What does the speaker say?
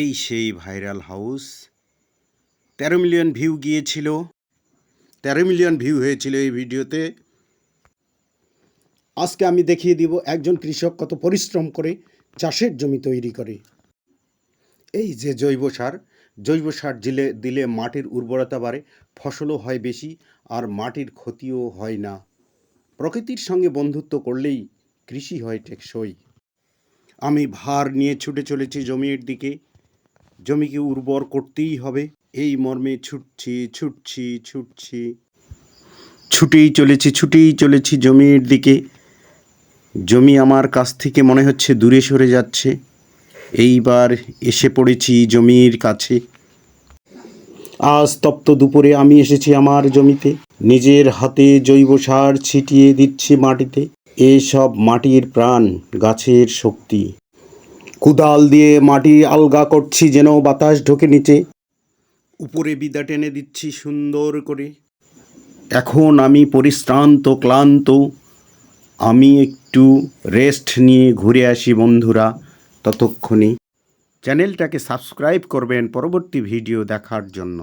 এই সেই viral house. তেরো মিলিয়ন ভিউ গিয়েছিল। তেরো মিলিয়ন ভিউ হয়েছিল এই ভিডিওতে। আজকে আমি দেখিয়ে দিব একজন কৃষক কত পরিশ্রম করে চাষের জমি তৈরি করে। এই যে জৈব সার জৈব সার দিলে দিলে মাটির উর্বরতা বাড়ে, ফসলও হয় বেশি আর মাটির ক্ষতিও হয় না। প্রকৃতির সঙ্গে বন্ধুত্ব করলেই কৃষি হয় টেকসই। আমি ভার নিয়ে ছুটে চলেছি জমির দিকে। জমিকে উর্বর করতেই হবে। এই মর্মে ছুটছি ছুটছি ছুটছি। ছুটেই চলেছি ছুটেই চলেছি জমির দিকে। জমি আমার কাছ থেকে মনে হচ্ছে দূরে সরে যাচ্ছে। এইবার এসে পড়েছি জমির কাছে। আজ তপ্ত দুপুরে আমি এসেছি আমার জমিতে। নিজের হাতে জৈব সার ছিটিয়ে দিচ্ছি মাটিতে। এসব মাটির প্রাণ, গাছের শক্তি। কুদাল দিয়ে মাটি আলগা করছি যেন বাতাস ঢোকে নিচে। উপরে বিদা টেনে দিচ্ছি সুন্দর করে। এখন আমি পরিশ্রান্ত, ক্লান্ত। আমি একটু রেস্ট নিয়ে ঘুরে আসি বন্ধুরা ততক্ষণে। চ্যানেলটাকে সাবস্ক্রাইব করবেন পরবর্তী ভিডিও দেখার জন্য।